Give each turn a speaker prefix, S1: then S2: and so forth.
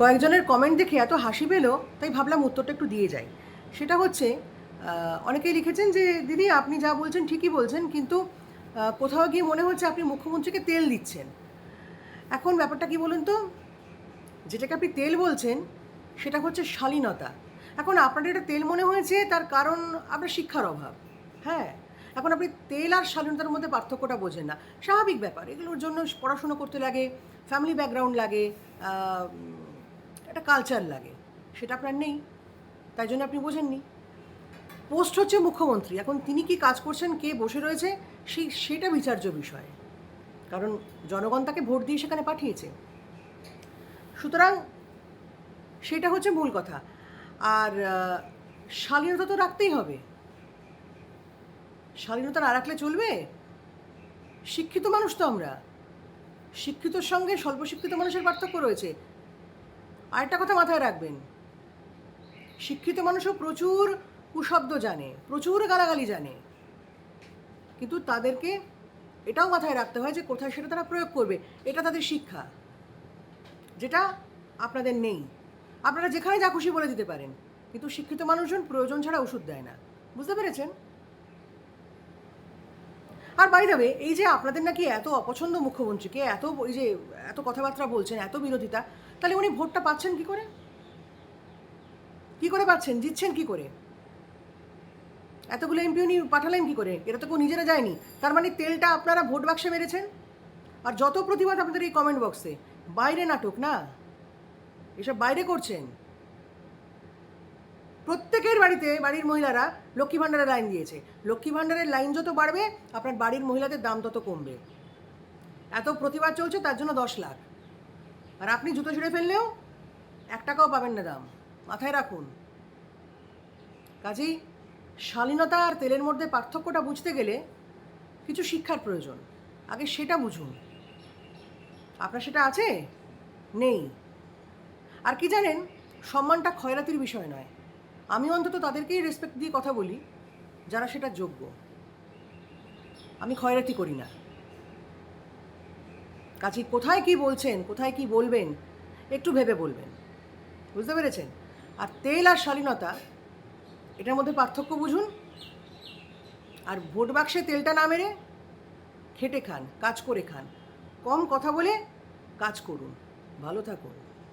S1: কয়েকজনের কমেন্ট দেখে এত হাসি পেল, তাই ভাবলাম উত্তরটা একটু দিয়ে যাই। সেটা হচ্ছে অনেকেই লিখেছেন যে, দিদি, আপনি যা বলছেন ঠিকই বলছেন, কিন্তু কোথাও গিয়ে মনে হচ্ছে আপনি মুখ্যমন্ত্রীকে তেল দিচ্ছেন। এখন ব্যাপারটা কি বলুন তো? যেটাকে আপনি তেল বলছেন, সেটা হচ্ছে শালীনতা। এখন আপনার এটা তেল মনে হয়েছে, তার কারণ আপনার শিক্ষার অভাব। হ্যাঁ? এখন আপনি তেল আর শালীনতার মধ্যে পার্থক্যটা বোঝেন না। স্বাভাবিক ব্যাপার, এগুলোর জন্য পড়াশুনো করতে লাগে ফ্যামিলি ব্যাকগ্রাউন্ড লাগে একটা কালচার লাগে, সেটা আপনার নেই, তাই জন্য আপনি বোঝেননি। পোস্ট হচ্ছে মুখ্যমন্ত্রী, এখন তিনি কি কাজ করছেন, কে বসে রয়েছে, সেই, সেটা বিচার্য বিষয়। কারণ জনগণ তাকে ভোট দিয়ে সেখানে পাঠিয়েছে। সুতরাং সেটা হচ্ছে মূল কথা। আর শালীনতা তো রাখতেই হবে। শালীনতা না রাখলে চলবে? শিক্ষিত মানুষ তো আমরা। শিক্ষিতর সঙ্গে স্বল্প শিক্ষিত মানুষের পার্থক্য রয়েছে। আরেকটা কথা মাথায় রাখবেন। শিক্ষিত মানুষও প্রচুর কুশব্দ জানে, প্রচুর গালাগালি জানে। কিন্তু তাদেরকে এটাও মাথায় রাখতে হয় যে কোথায় সেটা তারা প্রয়োগ করবে। এটা তাদের শিক্ষা, যেটা আপনাদের নেই। আপনারা যেখানে যা খুশি বলে দিতে পারেন। কিন্তু শিক্ষিত মানুষজন প্রয়োজন ছাড়া ওষুধ দেয় না। বুঝতে পেরেছেন? আর বাই এই যে আপনাদের নাকি এত অপছন্দ মুখ্যমন্ত্রীকে, এত এই যে এত কথাবার্তা বলছেন, এত বিরোধিতা, তাহলে উনি ভোটটা পাচ্ছেন কি করে? কি করে পাচ্ছেন? জিতছেন কি করে? এতগুলো এমপি উনি পাঠালেন কি করে? এটা তো কেউ নিজেরা যায়নি। তার মানে তেলটা আপনারা ভোট বাক্সে মেরেছেন? আর যত প্রতিবাদ আপনাদের এই কমেন্ট বক্সে বাইরে নাটক না? এসব বাইরে করছেন? প্রত্যেকের বাড়িতে বাড়ির মহিলারা লক্ষ্মী ভাণ্ডারের লাইন দিয়েছে। লক্ষ্মী ভাণ্ডারের লাইন যত বাড়বে, আপনার বাড়ির মহিলাদের দাম তত কমবে। এত প্রতিবাদ চলছে, তার জন্য দশ লাখ। আর আপনি জুতো ছুঁড়ে ফেললেও এক টাকাও পাবেন না দাম। মাথায় রাখুন। কাজেই শালীনতা আর তেলের মধ্যে পার্থক্যটা বুঝতে গেলে কিছু শিক্ষার প্রয়োজন। আগে সেটা বুঝুন। আপনার সেটা আছে? নেই। আর কি জানেন, সম্মানটা খয়রাতির বিষয় নয়। আমি অন্তত তাদেরকেই রেসপেক্ট দিয়ে কথা বলি, যারা সেটা যোগ্য। আমি খয়রাতি করি না। কাজে কোথায় কি বলছেন, কোথায় কি বলবেন, একটু ভেবে বলবেন। বুঝতে পেরেছেন? আর তেল আর শালীনতা, এটার মধ্যে পার্থক্য বুঝুন। আর ভোট বাক্সে তেলটা না মেরে খেটে খান, কাজ করে খান। কম কথা বলে কাজ করুন। ভালো থাকুন।